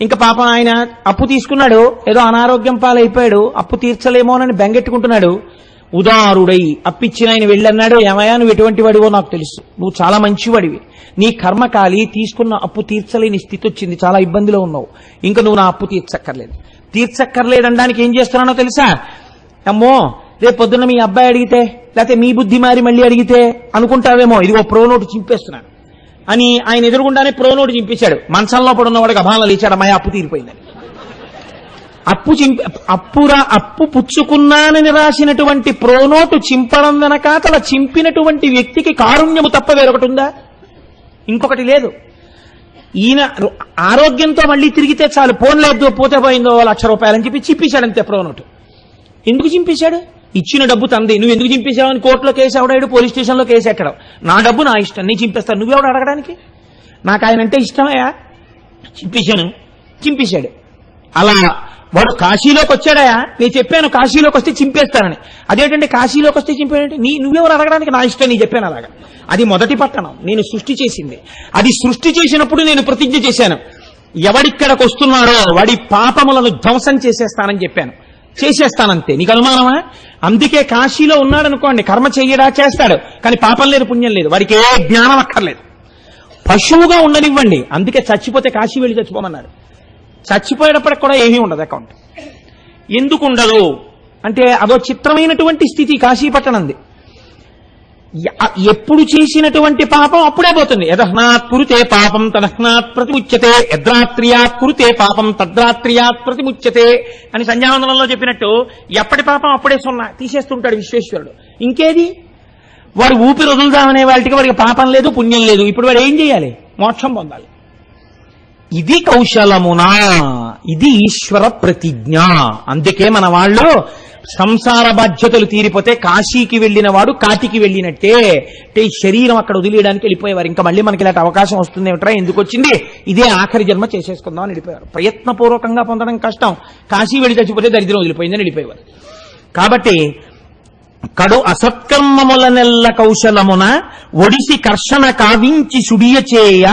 ఇంకా పాపం ఆయన అప్పు తీసుకున్నాడు ఏదో అనారోగ్యం పాలైపోయాడు అప్పు తీర్చలేమోనని బెంగెట్టుకుంటున్నాడు. ఉదారుడై అప్పిచ్చిన ఆయన వెళ్ళన్నాడు ఏమయ్యా నువ్వు ఎటువంటి వాడివో నాకు తెలుసు. నువ్వు చాలా మంచివాడివి. నీ కర్మకాలి తీసుకున్న అప్పు తీర్చలేని స్థితి వచ్చింది చాలా ఇబ్బందిలో ఉన్నావు. ఇంకా నువ్వు నా అప్పు తీర్చక్కర్లేదు. తీర్చక్కర్లేదనడానికి ఏం చేస్తున్నానో తెలుసా? అమ్మో రేపు పొద్దున్న మీ అబ్బాయి అడిగితే లేకపోతే మీ బుద్ధి మారి మళ్ళీ అడిగితే అనుకుంటావేమో. ఇదిగో ప్రో నోటు చింపేస్తున్నాను. అని ఆయన ఎదురుగుండానే ప్రోనోడు చింపించాడు చింపేశాడు. మంచంలో పడున్నవాడికి అభానం లేచాడు అమ్మాయి అప్పు తీరిపోయిందని. అప్పు చింపి అప్పురా అప్పు పుచ్చుకున్నానని రాసినటువంటి ప్రోనోటు చింపడం వెనకాతల చింపినటువంటి వ్యక్తికి కారుణ్యము తప్ప వేరొకటి ఉందా? ఇంకొకటి లేదు. ఈయన ఆరోగ్యంతో మళ్ళీ తిరిగితే చాలు ఫోన్ లేదు పోతే పోయిందో లక్ష రూపాయలని చెప్పి చింపేశాడు అంతే ప్రోనోటు ఎందుకు చింపేశాడు? ఇచ్చిన డబ్బు తంది నువ్వు ఎందుకు చింపేశావని కోర్టులో కేసు ఎవడాడు పోలీస్ స్టేషన్లో కేసు ఎక్కడం? నా డబ్బు నా ఇష్టం నేను చింపేస్తాను. నువ్వెవడు అడగడానికి? నాకు ఆయన అంటే ఇష్టమయ్యా? చింపేశాను. చింపేశాడు. అలా వాడు కాశీలోకి వచ్చాడయా నేను చెప్పాను కాశీలోకి వస్తే చింపేస్తానని. అదేంటంటే కాశీలోకి వస్తే చింపేయంటే నీ నువ్వెవరు అడగడానికి? నా ఇష్టం నీ చెప్పాను అలాగా. అది మొదటి పట్టణం. నేను సృష్టి చేసింది. అది సృష్టి చేసినప్పుడు నేను ప్రతిజ్ఞ చేశాను. ఎవడిక్కడికి వస్తున్నాడో వాడి పాపములను ధ్వంసం చేసేస్తానని చెప్పాను. చేసేస్తానంతే. నీకు అనుమానమా? అందుకే కాశీలో ఉన్నాడనుకోండి కర్మ చెయ్యడా చేస్తాడు. కానీ పాపం లేదు పుణ్యం లేదు. వాడికి ఏ జ్ఞానం అక్కర్లేదు. పశువుగా ఉండనివ్వండి. అందుకే చచ్చిపోతే కాశీ వెళ్ళి చచ్చిపోమన్నారు. చచ్చిపోయేటప్పటికి కూడా ఏమీ ఉండదు అకౌంట్. ఎందుకు ఉండదు? అంటే అదో చిత్రమైనటువంటి స్థితి కాశీపట్టణంది. పట్టణంది ఎప్పుడు చేసినటువంటి పాపం అప్పుడే పోతుంది. యదహ్నాత్ కురుతే పాపం తదహ్నాత్ ప్రతిముచ్యతే. యద్రాత్రియాత్ కురుతే పాపం తద్రాత్రియాత్ ప్రతిముచ్యతే అని సంధ్యావందనంలో చెప్పినట్టు ఎప్పటి పాపం అప్పుడే సున్నా తీసేస్తుంటాడు విశ్వేశ్వరుడు. ఇంకేది? వాడు ఊపిరి వదులుదామనే వాళ్ళకి వాడికి పాపం లేదు పుణ్యం లేదు. ఇప్పుడు వాడు ఏం చేయాలి? మోక్షం పొందాలి. ఇది కౌశలమునా ఇది ఈశ్వర ప్రతిజ్ఞ. అందుకే మన వాళ్ళు సంసార బాధ్యతలు తీరిపోతే కాశీకి వెళ్ళిన వాడు కాటికి వెళ్ళినట్టే. అంటే ఈ శరీరం అక్కడ వదిలేయడానికి వెళ్ళిపోయేవారు. ఇంకా మళ్ళీ మనకి ఇలాంటి అవకాశం వస్తుంది ఏమిట్రా? ఎందుకు వచ్చింది? ఇదే ఆఖరి జన్మ చేసేసుకుందాం అని వెళ్ళిపోయారు ప్రయత్నపూర్వకంగా పొందడం కష్టం. కాశీ వెళ్ళి చచ్చిపోతే దరిద్రం వదిలిపోయిందని వెళ్ళిపోయేవారు. కాబట్టి కడు అసత్కర్మముల నెల్ల కౌశలమున ఒడిసి కర్షణ కావించి సుడియచేయ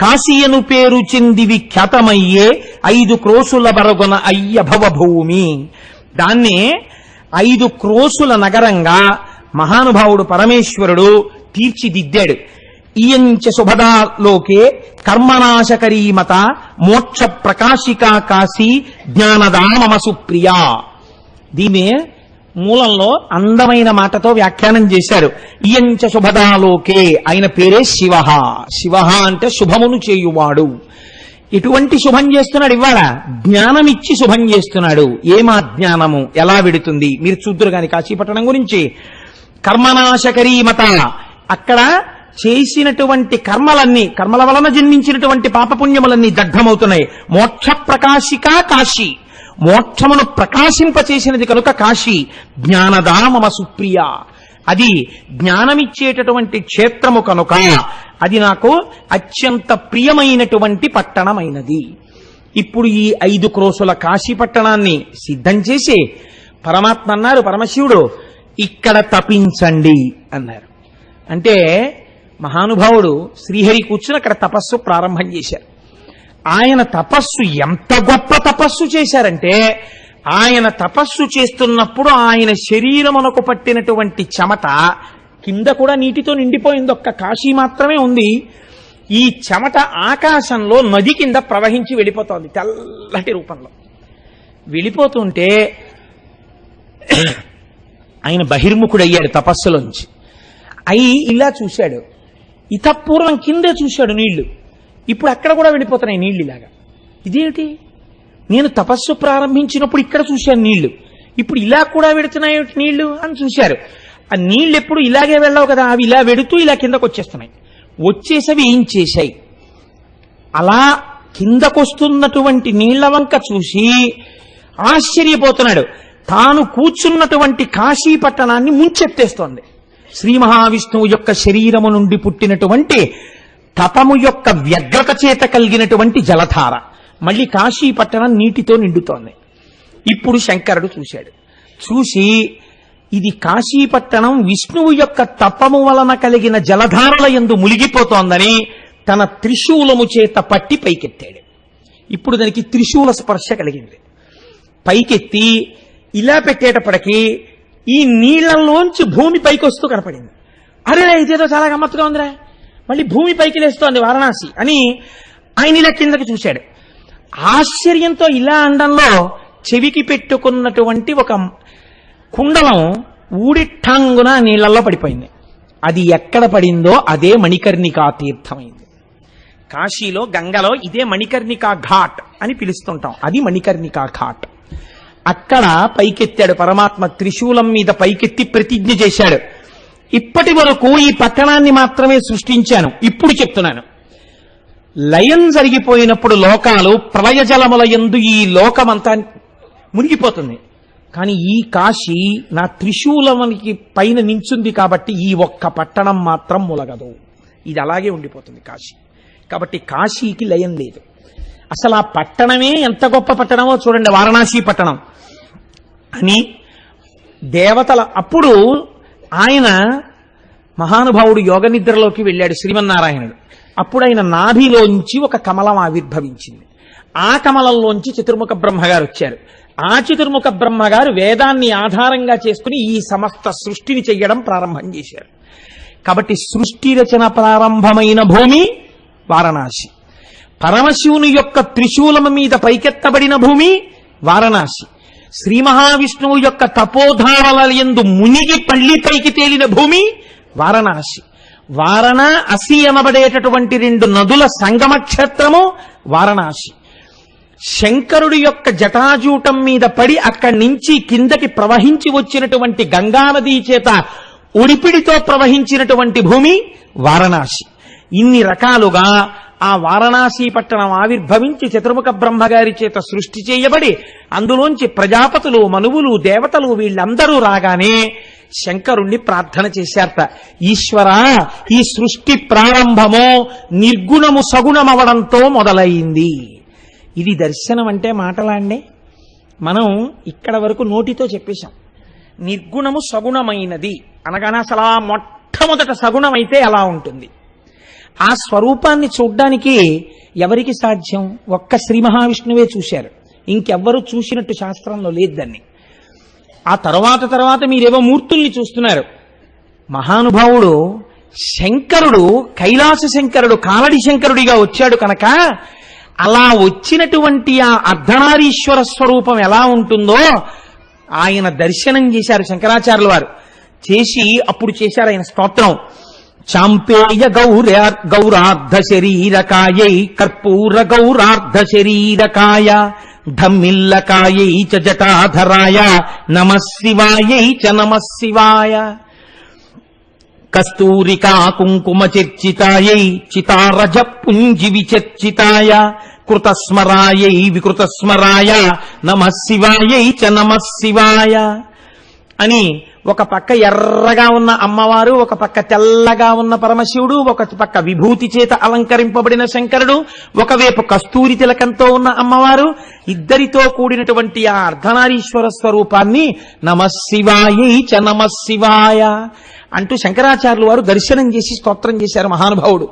కాశీయను పేరు చెందివి ఖ్యాతమయ్యే ఐదు క్రోసుల బరగున అయ్యభవ భూమి దాన్నే ఐదు క్రోసుల నగరంగా మహానుభావుడు పరమేశ్వరుడు తీర్చిదిద్దాడు. ఇయంచ శుభదాలోకే కర్మనాశకరీమత మోక్ష ప్రకాశికా కాశీ జ్ఞానదా మమ సుప్రియా దీనే మూలంలో అందమైన మాటతో వ్యాఖ్యానం చేశారు. ఇయంచ శుభదాలోకే ఆయన పేరే శివ శివ అంటే శుభమును చేయువాడు. ఎటువంటి శుభం చేస్తున్నాడు ఇవాళ జ్ఞానమిచ్చి శుభం చేస్తున్నాడు. ఏమా జ్ఞానము? ఎలా విడుతుంది? మీరు చూద్దరు కాని కాశీపట్టణం గురించి. కర్మనాశకరీమత అక్కడ చేసినటువంటి కర్మలన్నీ కర్మల వలన జన్మించినటువంటి పాపపుణ్యములన్నీ దగ్ధమవుతున్నాయి. మోక్ష ప్రకాశికా కాశీ. మోక్షమును ప్రకాశింపచేసినది కనుక కాశీ. జ్ఞానదామమ సుప్రియ. అది జ్ఞానమిచ్చేటటువంటి క్షేత్రము కనుక అది నాకు అత్యంత ప్రియమైనటువంటి పట్టణమైనది. ఇప్పుడు ఈ ఐదు క్రోసుల కాశీ పట్టణాన్ని సిద్ధం చేసి పరమాత్మ అన్నారు పరమశివుడు ఇక్కడ తపించండి అన్నారు. అంటే మహానుభావుడు శ్రీహరి కూర్చుని అక్కడ తపస్సు ప్రారంభం చేశారు. ఆయన తపస్సు ఎంత గొప్ప తపస్సు చేశారంటే ఆయన తపస్సు చేస్తున్నప్పుడు ఆయన శరీరమునకు పట్టినటువంటి చెమట కింద కూడా నీటితో నిండిపోయింది. ఒక్క కాశీ మాత్రమే ఉంది. ఈ చెమట ఆకాశంలో నది కింద ప్రవహించి వెళ్ళిపోతోంది తెల్లటి రూపంలో. వెళ్ళిపోతుంటే ఆయన బహిర్ముఖుడయ్యాడు తపస్సులోంచి. అయి ఇలా చూశాడు. ఇతపూర్వం కిందే చూశాడు నీళ్ళు. ఇప్పుడు అక్కడ కూడా వెళ్ళిపోతున్నాయి నీళ్ళు ఇలాగా. ఇదేమిటి నేను తపస్సు ప్రారంభించినప్పుడు ఇక్కడ చూశాను నీళ్ళు. ఇప్పుడు ఇలా కూడా వెడుతున్నాయి నీళ్ళు అని చూశారు. ఆ నీళ్ళు ఎప్పుడు ఇలాగే వెళ్ళవు కదా అవి ఇలా వెడుతూ ఇలా కిందకు వచ్చేస్తున్నాయి. వచ్చేసవి ఏం చేశాయి? అలా కిందకొస్తున్నటువంటి నీళ్ళ వంక చూసి ఆశ్చర్యపోతున్నాడు. తాను కూర్చున్నటువంటి కాశీ పట్టణాన్ని ముంచెత్తేస్తోంది. శ్రీ మహావిష్ణువు యొక్క శరీరము నుండి పుట్టినటువంటి తపము యొక్క వ్యగ్రత చేత కలిగినటువంటి జలధార. మళ్ళీ కాశీ పట్టణం నీటితో నిండుతోంది. ఇప్పుడు శంకరుడు చూశాడు. చూసి ఇది కాశీపట్టణం విష్ణువు యొక్క తపము వలన కలిగిన జలధారల యందు మునిగిపోతోందని తన త్రిశూలము చేత పట్టి పైకెత్తాడు. ఇప్పుడు దానికి త్రిశూల స్పర్శ కలిగింది. పైకెత్తి ఇలా పెట్టేటప్పటికీ ఈ నీళ్ళలోంచి భూమి పైకి వస్తూ కనపడింది. అరే ఇదేదో చాలా గమ్మత్తుగా ఉందిరా. మళ్ళీ భూమి పైకి లేస్తోంది వారణాసి అని ఆయన ఇలా కిందకి చూశాడు. ఆశ్చర్యంతో ఇలా అండంలో చెవికి పెట్టుకున్నటువంటి ఒక కుండలం ఊడి ఠంగున పడిపోయింది. అది ఎక్కడ పడిందో అదే మణికర్ణికా తీర్థమైంది. కాశీలో గంగలో ఇదే మణికర్ణికా ఘాట్ అని పిలుస్తుంటాం. అది మణికర్ణికా ఘాట్. అక్కడ పైకెత్తాడు పరమాత్మ త్రిశూలం మీద పైకెత్తి ప్రతిజ్ఞ చేశాడు. ఇప్పటి వరకు ఈ పట్టణాన్ని మాత్రమే సృష్టించాను. ఇప్పుడు చెప్తున్నాను. లయం జరిగిపోయినప్పుడు లోకాలు ప్రళయ జలముల ఎందు ఈ లోకమంతా మునిగిపోతుంది. కానీ ఈ కాశీ నా త్రిశూలమునికి పైన నించుంది కాబట్టి ఈ ఒక్క పట్టణం మాత్రం ములగదు. ఇది అలాగే ఉండిపోతుంది కాశీ. కాబట్టి కాశీకి లయం లేదు. అసలు ఆ పట్టణమే ఎంత గొప్ప పట్టణమో చూడండి. వారణాసి పట్టణం. అని దేవతల అప్పుడు ఆయన మహానుభావుడు యోగ నిద్రలోకి వెళ్ళాడు శ్రీమన్నారాయణుడు. అప్పుడు ఆయన నాభిలోంచి ఒక కమలం ఆవిర్భవించింది. ఆ కమలంలోంచి చతుర్ముఖ బ్రహ్మగారు వచ్చారు. ఆ చతుర్ముఖ బ్రహ్మగారు వేదాన్ని ఆధారంగా చేసుకుని ఈ సమస్త సృష్టిని చెయ్యడం ప్రారంభం చేశారు. కాబట్టి సృష్టి రచన ప్రారంభమైన భూమి వారణాసి. పరమశివుని యొక్క త్రిశూలము మీద పైకెత్తబడిన భూమి వారణాసి. శ్రీ మహావిష్ణువు యొక్క తపోధారల యందు మునిగి పళ్ళి పైకి తేలిన భూమి వారణాసి. వారణ అసి అనబడేటటువంటి రెండు నదుల సంగమ క్షేత్రము వారణాసి. శంకరుడి యొక్క జటాజూటం మీద పడి అక్కడి నుంచి కిందకి ప్రవహించి వచ్చినటువంటి గంగానదీ చేత ఉడిపిడితో ప్రవహించినటువంటి భూమి వారణాసి. ఇన్ని రకాలుగా ఆ వారణాసి పట్టణం ఆవిర్భవించి చతుర్ముఖ బ్రహ్మగారి చేత సృష్టి చేయబడి అందులోంచి ప్రజాపతులు మనువులు దేవతలు వీళ్ళందరూ రాగానే శంకరుణ్ణి ప్రార్థన చేశారట. ఈశ్వర ఈ సృష్టి ప్రారంభము నిర్గుణము సగుణమవడంతో మొదలైంది. ఇది దర్శనం అంటే మాటలాండే. మనం ఇక్కడ వరకు నోటితో చెప్పేశాం. నిర్గుణము సగుణమైనది. అనగానే అసలు మొట్టమొదట సగుణమైతే ఎలా ఉంటుంది? ఆ స్వరూపాన్ని చూడ్డానికి ఎవరికి సాధ్యం? ఒక్క శ్రీ మహావిష్ణువే చూశారు. ఇంకెవ్వరూ చూసినట్టు శాస్త్రంలో లేదు దాన్ని. ఆ తర్వాత తర్వాత మీరేవో మూర్తుల్ని చూస్తున్నారు. మహానుభావుడు శంకరుడు కైలాస శంకరుడు కాలడి శంకరుడిగా వచ్చాడు కనుక అలా వచ్చినటువంటి ఆ అర్ధనారీశ్వర స్వరూపం ఎలా ఉంటుందో ఆయన దర్శనం చేశారు శంకరాచార్యుల వారు. చేసి అప్పుడు చేశారు ఆయన స్తోత్రం. చాంపేయ గౌర గౌరార్ధ శరీరకాయై కర్పూర గౌరార్ధ శరీరకాయ ధమ్మిల్లకాయై చ జటాధరాయ నమ శివాయై చ నమ శివాయ కస్తూరికా కుంకుమ చర్చితాయై చితారజ పుంజి విచర్చితాయ కృతస్మరాయై వికృతస్మరాయ నమ శివాయై చ నమ శివాయ అని ఒక పక్క ఎర్రగా ఉన్న అమ్మవారు ఒక పక్క తెల్లగా ఉన్న పరమశివుడు ఒక పక్క విభూతి చేత అలంకరింపబడిన శంకరుడు ఒకవైపు కస్తూరి తిలకంతో ఉన్న అమ్మవారు ఇద్దరితో కూడినటువంటి ఆ అర్ధనారీశ్వర స్వరూపాన్ని నమ చ నమ శివాయ అంటూ శంకరాచార్యులు వారు దర్శనం చేసి స్తోత్రం చేశారు మహానుభావుడు.